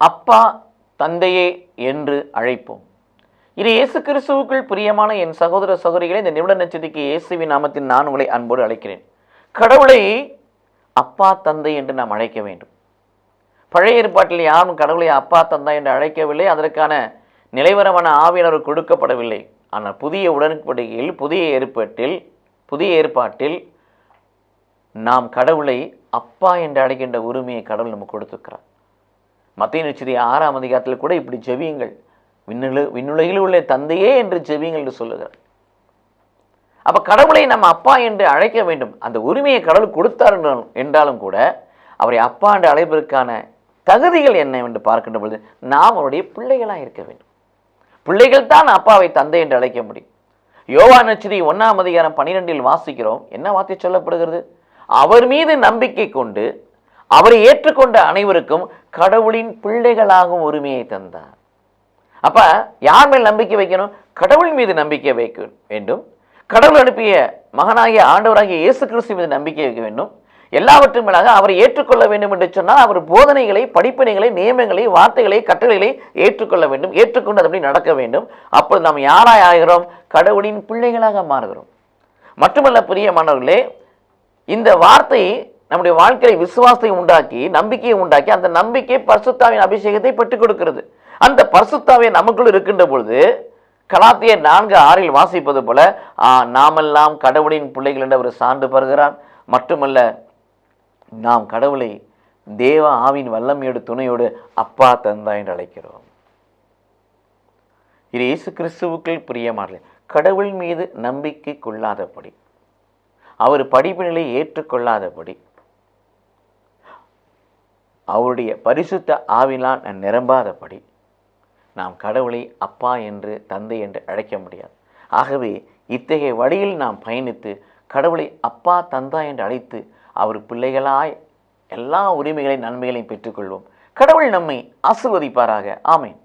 அப்பா தந்தையே என்று அழைப்போம். இது இயேசு கிறிஸ்துவுக்குள் பிரியமான என் சகோதர சகோதரிகளை இந்த நிமிட நட்சத்திற்கு இயேசுவின் நாமத்தில் நான் உங்களை அன்போடு அழைக்கிறேன். கடவுளை அப்பா தந்தை என்று நாம் அழைக்க வேண்டும். பழைய ஏற்பாட்டில் யாரும் கடவுளை அப்பா தந்தா என்று அழைக்கவில்லை. அதற்கான நிலைவரமான ஆவியினர் கொடுக்கப்படவில்லை. ஆனால் புதிய உடன்படிக்கையில் புதிய ஏற்பாட்டில் புதிய ஏற்பாட்டில் நாம் கடவுளை அப்பா என்று அழைக்கின்ற உரிமையை கடவுள் நமக்கு கொடுத்துக்கிறார் மத்திய நிச்சயத்தை ஆறாம் அதிகாரத்தில் கூட இப்படி ஜெவியுங்கள் விண்ணுல விண்ணுலகில் உள்ள தந்தையே என்று ஜெவியுங்கள் என்று சொல்லுகிறார். அப்போ கடவுளை நம்ம அப்பா என்று அழைக்க வேண்டும். அந்த உரிமையை கடவுள் கொடுத்தார் என்றாலும்- என்றாலும் கூட அவரை அப்பா என்று அழைப்பதற்கான தகுதிகள் என்ன என்று பார்க்கின்ற பொழுது நாம் அவருடைய பிள்ளைகளாக இருக்க வேண்டும். பிள்ளைகள் தான் அப்பாவை தந்தை என்று அழைக்க முடியும். யோவா நச்சதி ஒன்றாம் அதிகாரம் பன்னிரெண்டில் வாசிக்கிறோம். என்ன வார்த்தை சொல்லப்படுகிறது? அவர் மீது நம்பிக்கை கொண்டு அவரை ஏற்றுக்கொண்ட அனைவருக்கும் கடவுளின் பிள்ளைகளாகும் உரிமையை தந்தார். அப்ப யார் மேல் நம்பிக்கை வைக்கணும்? கடவுள் மீது நம்பிக்கை வைக்க வேண்டும். கடவுள் அனுப்பிய மகனாகிய ஆண்டவராகிய இயேசு கிறிஸ்து மீது நம்பிக்கை வைக்க வேண்டும். எல்லாவற்றும் மேலாக அவரை ஏற்றுக்கொள்ள வேண்டும் என்று சொன்னால் அவர் போதனைகளை படிப்பினைகளை நியமங்களை வார்த்தைகளை கட்டளைகளை ஏற்றுக்கொள்ள வேண்டும். ஏற்றுக்கொண்டு அதுபடி நடக்க வேண்டும். அப்பொழுது நாம் யாராய் ஆகிறோம்? கடவுளின் பிள்ளைகளாக மாறுகிறோம். மட்டுமல்ல பிரியமானவர்களே இந்த வார்த்தை நம்முடைய வாழ்க்கையை விசுவாசத்தை உண்டாக்கி நம்பிக்கையை உண்டாக்கி அந்த நம்பிக்கை பரிசுத்தாவின் அபிஷேகத்தை பெற்றுக் கொடுக்கிறது. அந்த பரிசுத்தாவை நமக்குள் இருக்கின்ற பொழுது கலாத்திய நான்கு ஆறில் வாசிப்பது போல நாமெல்லாம் கடவுளின் பிள்ளைகள் என்று அவர் சான்று பெறுகிறார் மட்டுமல்ல நாம் கடவுளை தேவ ஆவின் வல்லமையோடு துணையோடு அப்பா தந்தா என்று அழைக்கிறோம். இது இயேசு கிறிஸ்துவுக்குள் பிரியமானது. கடவுள் மீது நம்பிக்கை கொள்ளாதபடி அவர் படிப்பினிலை ஏற்றுக்கொள்ளாதபடி அவருடைய பரிசுத்த ஆவினால் நிரம்பாதபடி நாம் கடவுளை அப்பா என்று தந்தை என்று அழைக்க முடியாது. ஆகவே இத்தகைய வழியில் நாம் பயணித்து கடவுளை அப்பா தந்தா என்று அழைத்து அவர் பிள்ளைகளாய் எல்லா உரிமைகளையும் நன்மைகளையும் பெற்றுக்கொள்வோம். கடவுள் நம்மை ஆசிர்வதிப்பாராக. ஆமேன்.